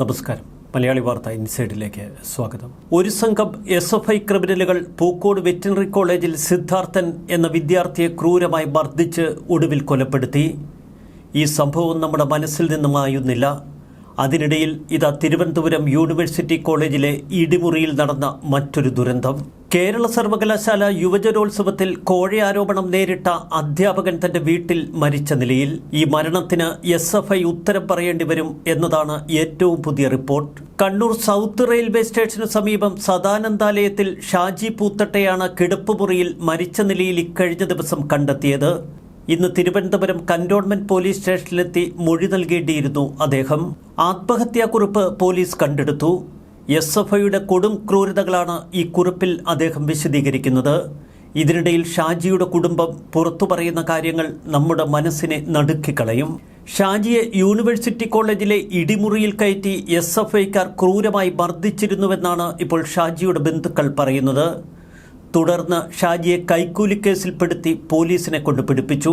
നമസ്കാരം. മലയാളി വാർത്ത ഇൻസൈഡിലേക്ക് സ്വാഗതം. ഒരു സംഘം എസ് എഫ് ഐ ക്രിമിനലുകൾ പൂക്കോട് വെറ്റിനറി കോളേജിൽ സിദ്ധാർത്ഥൻ എന്ന വിദ്യാർത്ഥിയെ ക്രൂരമായി മർദ്ദിച്ച് ഒടുവിൽ കൊലപ്പെടുത്തി. ഈ സംഭവം നമ്മുടെ മനസ്സിൽ നിന്നും മായുന്നില്ല. അതിനിടയിൽ ഇതാ തിരുവനന്തപുരം യൂണിവേഴ്സിറ്റി കോളേജിലെ ഇടിമുറിയിൽ നടന്ന മറ്റൊരു ദുരന്തം. കേരള സർവകലാശാല യുവജനോത്സവത്തിൽ കോഴയാരോപണം നേരിട്ട അധ്യാപകൻ തന്റെ വീട്ടിൽ മരിച്ച നിലയിൽ ഈ മരണത്തിന് എസ് എഫ് ഐ ഉത്തരം പറയേണ്ടി വരും എന്നതാണ് ഏറ്റവും പുതിയ റിപ്പോർട്ട്. കണ്ണൂർ സൗത്ത് റെയിൽവേ സ്റ്റേഷന് സമീപം സദാനന്ദാലയത്തിൽ ഷാജി പൂത്തട്ടയാണ് കിടപ്പുമുറിയിൽ മരിച്ച നിലയിൽ ഇക്കഴിഞ്ഞ ദിവസം കണ്ടെത്തിയത്. ഇന്ന് തിരുവനന്തപുരം കന്റോൺമെന്റ് പോലീസ് സ്റ്റേഷനിലെത്തി മൊഴി നൽകേണ്ടിയിരുന്നു അദ്ദേഹം. ആത്മഹത്യാക്കുറിപ്പ് പോലീസ് കണ്ടെടുത്തു. എസ് എഫ് ഐയുടെ കൊടും ക്രൂരതകളാണ് ഈ കുറിപ്പിൽ അദ്ദേഹം വിശദീകരിക്കുന്നത്. ഇതിനിടയിൽ ഷാജിയുടെ കുടുംബം പുറത്തു പറയുന്ന കാര്യങ്ങൾ നമ്മുടെ മനസ്സിനെ നടുക്കിക്കളയും. ഷാജിയെ യൂണിവേഴ്സിറ്റി കോളേജിലെ ഇടിമുറിയിൽ കയറ്റി എസ് എഫ് ഐക്കാർ ക്രൂരമായി മർദ്ദിച്ചിരുന്നുവെന്നാണ് ഇപ്പോൾ ഷാജിയുടെ ബന്ധുക്കൾ പറയുന്നത്. തുടർന്ന് ഷാജിയെ കൈക്കൂലിക്കേസിൽപ്പെടുത്തി പോലീസിനെ കൊണ്ട് പിടിപ്പിച്ചു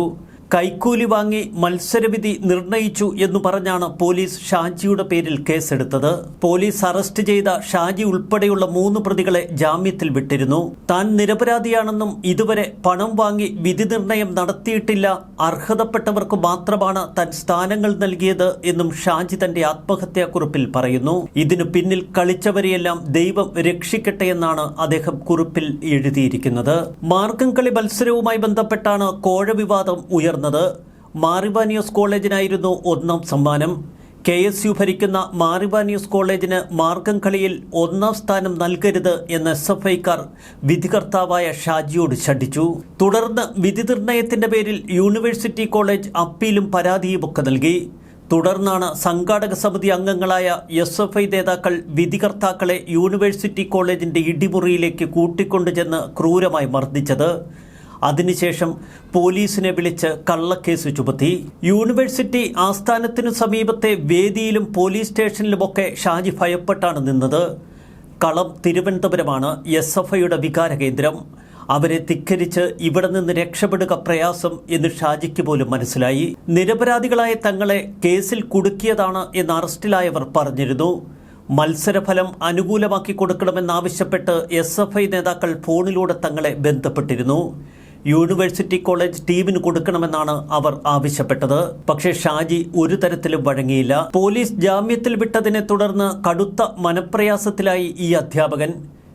കൈക്കൂലി വാങ്ങി മത്സരവിധി നിർണയിച്ചു എന്ന് പറഞ്ഞാണ് പോലീസ് ഷാജിയുടെ പേരിൽ കേസെടുത്തത്. പോലീസ് അറസ്റ്റ് ചെയ്ത ഷാജി ഉൾപ്പെടെയുള്ള മൂന്ന് പ്രതികളെ ജാമ്യത്തിൽ വിട്ടിരുന്നു. താൻ നിരപരാധിയാണെന്നും ഇതുവരെ പണം വാങ്ങി വിധി നിർണയം നടത്തിയിട്ടില്ല. അർഹതപ്പെട്ടവർക്ക് മാത്രമാണ് താൻ സ്ഥാനങ്ങൾ നൽകിയത് എന്നും ഷാജി തന്റെ ആത്മഹത്യാക്കുറിപ്പിൽ പറയുന്നു. ഇതിനു പിന്നിൽ കളിച്ചവരെയെല്ലാം ദൈവം രക്ഷിക്കട്ടെ എന്നാണ് അദ്ദേഹം കുറിപ്പിൽ എഴുതിയിരിക്കുന്നത്. മാർഗം കളി മത്സരവുമായി ബന്ധപ്പെട്ടാണ് കോഴ വിവാദം ഉയർന്നത്. മാറിവാനിയോസ് കോളേജിനായിരുന്നു ഒന്നാം സമ്മാനം. കെ എസ് യു ഭരിക്കുന്ന മാറിബാനിയോസ് കോളേജിന് മാർഗം കളിയിൽ ഒന്നാം സ്ഥാനം നൽകരുത് എന്ന് എസ് എഫ് ഐക്കാർ വിധികർത്താവായ ഷാജിയോട് ശഠിച്ചു. തുടർന്ന് വിധി നിർണയത്തിന്റെ പേരിൽ യൂണിവേഴ്സിറ്റി കോളേജ് അപ്പീലും പരാതിയുമൊക്കെ നൽകി. തുടർന്നാണ് സംഘാടക സമിതി അംഗങ്ങളായ എസ് എഫ് ഐ നേതാക്കൾ വിധികർത്താക്കളെ യൂണിവേഴ്സിറ്റി കോളേജിന്റെ ഇടിമുറിയിലേക്ക് കൂട്ടിക്കൊണ്ടു ചെന്ന് ക്രൂരമായി മർദ്ദിച്ചത്. അതിനുശേഷം പോലീസിനെ വിളിച്ച് കള്ളക്കേസ് ചുമത്തി. യൂണിവേഴ്സിറ്റി ആസ്ഥാനത്തിനു സമീപത്തെ വേദിയിലും പോലീസ് സ്റ്റേഷനിലുമൊക്കെ ഷാജി ഭയപ്പെട്ടാണ് നിന്നത്. കളം തിരുവനന്തപുരമാണ് എസ് എഫ് ഐയുടെ വികാര കേന്ദ്രം അവരെ ധിക്കരിച്ച് ഇവിടെ നിന്ന് രക്ഷപ്പെടുക പ്രയാസം എന്ന് ഷാജിക്ക് പോലും മനസ്സിലായി. നിരപരാധികളായ തങ്ങളെ കേസിൽ കുടുക്കിയതാണ് എന്ന് അറസ്റ്റിലായവർ പറഞ്ഞിരുന്നു. മത്സരഫലം അനുകൂലമാക്കി കൊടുക്കണമെന്നാവശ്യപ്പെട്ട് എസ് എഫ് ഐ നേതാക്കൾ ഫോണിലൂടെ തങ്ങളെ ബന്ധപ്പെട്ടിരുന്നു. യൂണിവേഴ്സിറ്റി കോളേജ് ടീമിന് കൊടുക്കണമെന്നാണ് അവർ ആവശ്യപ്പെട്ടത്. പക്ഷേ ഷാജി ഒരു തരത്തിലും വഴങ്ങിയില്ല. പോലീസ് ജാമ്യത്തിൽ വിട്ടതിനെ തുടർന്ന് കടുത്ത മനപ്രയാസത്തിലായി ഈ അധ്യാപകൻ.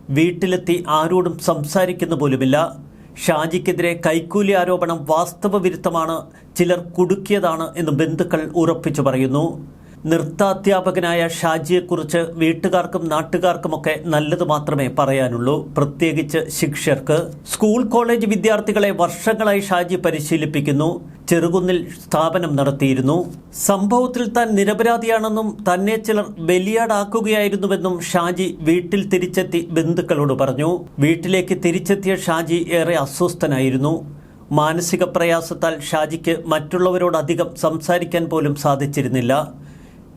വീട്ടിലെത്തി ആരോടും സംസാരിക്കുന്ന പോലുമില്ല. ഷാജിക്കെതിരെ കൈക്കൂലി ആരോപണം വാസ്തവവിരുദ്ധമാണ് ചിലർ കുടുക്കിയതാണ് എന്ന് ബന്ധുക്കൾ ഉറപ്പിച്ചു പറയുന്നു. നൃത്താധ്യാപകനായ ഷാജിയെക്കുറിച്ച് വീട്ടുകാർക്കും നാട്ടുകാർക്കുമൊക്കെ നല്ലത് മാത്രമേ പറയാനുള്ളൂ. പ്രത്യേകിച്ച് ശിക്ഷർക്ക്. സ്കൂൾ കോളേജ് വിദ്യാർത്ഥികളെ വർഷങ്ങളായി ഷാജി പരിശീലിപ്പിക്കുന്നു. ചെറുകുന്നിൽ സ്ഥാപനം നടത്തിയിരുന്നു. സംഭവത്തിൽ താൻ നിരപരാധിയാണെന്നും തന്നെ ചിലർ ബലിയാടാക്കുകയായിരുന്നുവെന്നും ഷാജി വീട്ടിൽ തിരിച്ചെത്തി ബന്ധുക്കളോട് പറഞ്ഞു. വീട്ടിലേക്ക് തിരിച്ചെത്തിയ ഷാജി ഏറെ അസ്വസ്ഥനായിരുന്നു. മാനസിക പ്രയാസത്താൽ ഷാജിക്ക് മറ്റുള്ളവരോടധികം സംസാരിക്കാൻ പോലും സാധിച്ചിരുന്നില്ല.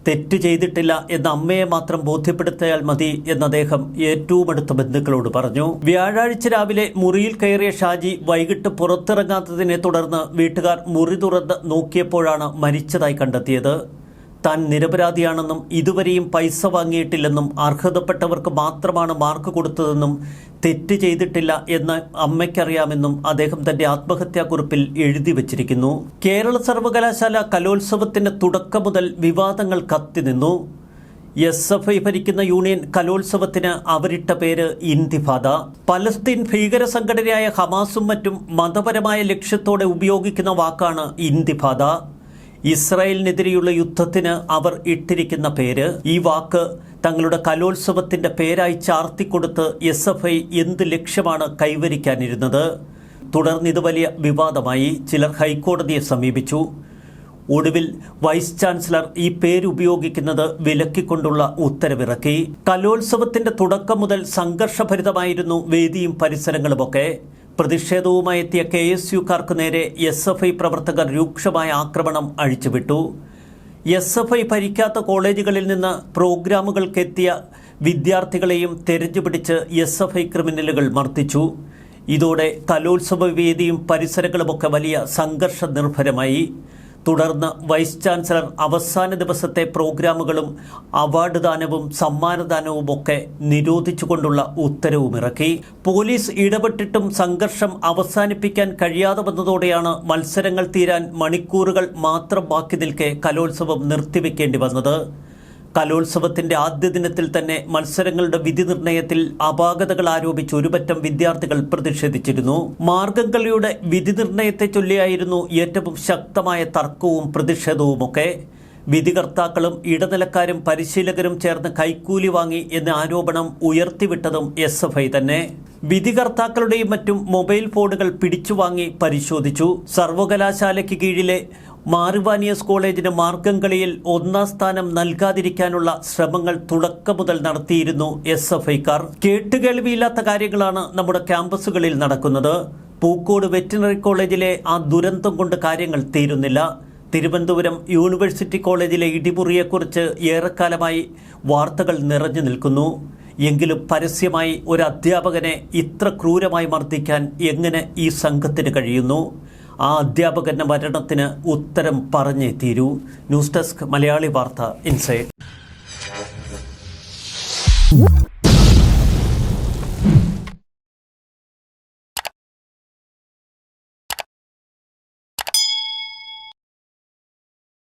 തെറ്റ് ചെയ്തിട്ടില്ല എന്ന അമ്മയെ മാത്രം ബോധ്യപ്പെടുത്തിയാൽ മതി എന്ന് അദ്ദേഹം ഏറ്റവും അടുത്ത ബന്ധുക്കളോട് പറഞ്ഞു. വ്യാഴാഴ്ച രാവിലെ മുറിയിൽ കയറിയ ഷാജി വൈകിട്ട് പുറത്തിറങ്ങാത്തതിനെ തുടർന്ന് വീട്ടുകാർ മുറി തുറന്ന് നോക്കിയപ്പോഴാണ് മരിച്ചതായി കണ്ടെത്തിയത്. താൻ നിരപരാധിയാണെന്നും ഇതുവരെയും പൈസ വാങ്ങിയിട്ടില്ലെന്നും അർഹതപ്പെട്ടവർക്ക് മാത്രമാണ് മാർക്ക് കൊടുത്തതെന്നും തെറ്റ് ചെയ്തിട്ടില്ല എന്ന് അമ്മയ്ക്കറിയാമെന്നും അദ്ദേഹം തന്റെ ആത്മഹത്യാക്കുറിപ്പിൽ എഴുതി വച്ചിരിക്കുന്നു. കേരള സർവകലാശാല കലോത്സവത്തിന്റെ തുടക്കം മുതൽ വിവാദങ്ങൾ കത്തിനിന്നു എസ് എഫ് ഐ ഭരിക്കുന്ന യൂണിയൻ കലോത്സവത്തിന് അവരിട്ട പേര് ഇന്തിഫാദ. പലസ്തീൻ ഭീകര സംഘടനയായ ഹമാസും മറ്റും മതപരമായ ലക്ഷ്യത്തോടെ ഉപയോഗിക്കുന്ന വാക്കാണ് ഇന്തിഫാദ. ഇസ്രായേലിനെതിരെയുള്ള യുദ്ധത്തിന് അവർ ഇട്ടിരിക്കുന്ന പേര്. ഈ വാക്ക് തങ്ങളുടെ കലോത്സവത്തിന്റെ പേരായി ചാർത്തിക്കൊടുത്ത് എസ് എഫ് ഐ എന്ത് ലക്ഷ്യമാണ് കൈവരിക്കാനിരുന്നത്? തുടർന്ന് ഇത് വലിയ വിവാദമായി. ചിലർ ഹൈക്കോടതിയെ സമീപിച്ചു. ഒടുവിൽ വൈസ് ചാൻസലർ ഈ പേരുപയോഗിക്കുന്നത് വിലക്കിക്കൊണ്ടുള്ള ഉത്തരവിറക്കി. കലോത്സവത്തിന്റെ തുടക്കം മുതൽ സംഘർഷഭരിതമായിരുന്നു വേദിയും പരിസരങ്ങളുമൊക്കെ. പ്രതിഷേധവുമായി എത്തിയ കെ എസ് നേരെ എസ് എഫ് ഐ പ്രവർത്തകർ രൂക്ഷമായ ആക്രമണം അഴിച്ചുവിട്ടു. എസ് എഫ് ഐ ഭരിക്കാത്ത കോളേജുകളിൽ നിന്ന് പ്രോഗ്രാമുകൾക്കെത്തിയ വിദ്യാർത്ഥികളെയും തെരഞ്ഞു പിടിച്ച് എസ് എഫ് ഐ ക്രിമിനലുകൾ മർദ്ദിച്ചു. ഇതോടെ കലോത്സവ വേദിയും പരിസരങ്ങളുമൊക്കെ വലിയ സംഘർഷ നിർഭരമായി തുടർന്ന് വൈസ് ചാൻസലർ അവസാന ദിവസത്തെ പ്രോഗ്രാമുകളും അവാർഡ് ദാനവും സമ്മാനദാനവും ഒക്കെ നിരോധിച്ചുകൊണ്ടുള്ള ഉത്തരവും ഇറക്കി പോലീസ് ഇടപെട്ടിട്ടും സംഘർഷം അവസാനിപ്പിക്കാൻ കഴിയാതെ വന്നതോടെയാണ് മത്സരങ്ങൾ തീരാൻ മണിക്കൂറുകൾ മാത്രം ബാക്കി നിൽക്കെ കലോത്സവം നിർത്തിവെക്കേണ്ടി വന്നത്. കലോത്സവത്തിന്റെ ആദ്യ ദിനത്തിൽ തന്നെ മത്സരങ്ങളുടെ വിധി നിർണയത്തിൽ അപാകതകൾ ആരോപിച്ച് ഒരുപറ്റം വിദ്യാർത്ഥികൾ പ്രതിഷേധിച്ചിരുന്നു. മാർഗംകളിയുടെ വിധി നിർണയത്തെ ചൊല്ലിയായിരുന്നു ഏറ്റവും ശക്തമായ തർക്കവും പ്രതിഷേധവുമൊക്കെ. വിധികർത്താക്കളും ഇടനിലക്കാരും പരിശീലകരും ചേർന്ന് കൈക്കൂലി വാങ്ങി എന്ന ആരോപണം ഉയർത്തിവിട്ടതും എസ് എഫ് ഐ തന്നെ. വിധികർത്താക്കളുടെയും മറ്റും മൊബൈൽ ഫോണുകൾ പിടിച്ചുവാങ്ങി പരിശോധിച്ചു. സർവകലാശാലയ്ക്ക് കീഴിലെ മാറുവാനിയസ് കോളേജിന് മാർഗംകളിയിൽ ഒന്നാം സ്ഥാനം നൽകാതിരിക്കാനുള്ള ശ്രമങ്ങൾ തുടക്കം മുതൽ നടത്തിയിരുന്നു എസ് എഫ് ഐക്കാർ കേട്ടുകേൾവിയില്ലാത്ത കാര്യങ്ങളാണ് നമ്മുടെ ക്യാമ്പസുകളിൽ നടക്കുന്നത്. പൂക്കോട് വെറ്റിനറി കോളേജിലെ ആ ദുരന്തം കൊണ്ട് കാര്യങ്ങൾ തീരുന്നില്ല. തിരുവനന്തപുരം യൂണിവേഴ്സിറ്റി കോളേജിലെ ഇടിമുറിയെക്കുറിച്ച് ഏറെക്കാലമായി വാർത്തകൾ നിറഞ്ഞു നിൽക്കുന്നു. എങ്കിലും പരസ്യമായി ഒരു അധ്യാപകനെ ഇത്ര ക്രൂരമായി മർദ്ദിക്കാൻ എങ്ങനെ ഈ സംഘത്തിന് കഴിയുന്നു? ആ അധ്യാപകന്റെ മരണത്തിന് ഉത്തരം പറഞ്ഞേ തീരൂ. ന്യൂസ് ഡെസ്ക് മലയാളി വാർത്ത ഇൻസൈഡ്.